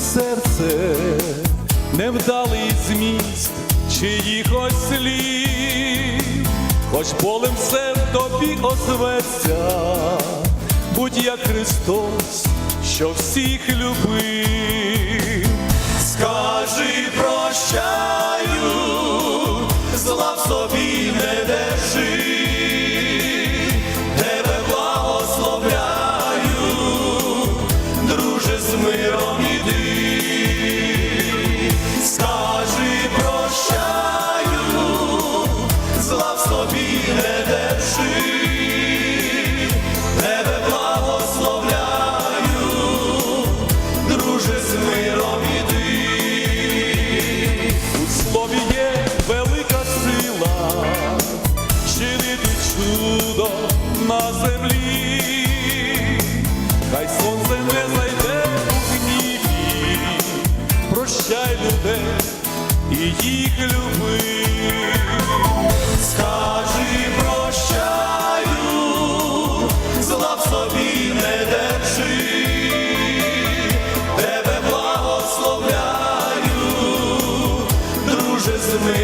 серце, невдалий зміст чиїхось слів, хоч полем все тобі озветься, будь як Христос, що всіх любив. Хай сонце не зайде у гніві, прощай людей і їх люби. Скажи прощаю, зла в собі не держи, тебе благословляю, друже з миром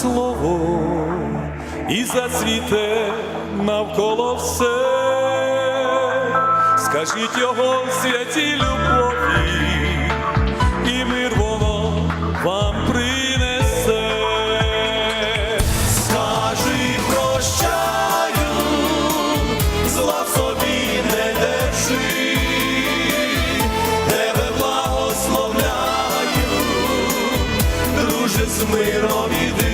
слово і зацвіте навколо все, скажіть його в святій любові, і мир воно вам принесе, скажи, прощаю, зла в собі не держи. тебе благословляю, друже З миром іди.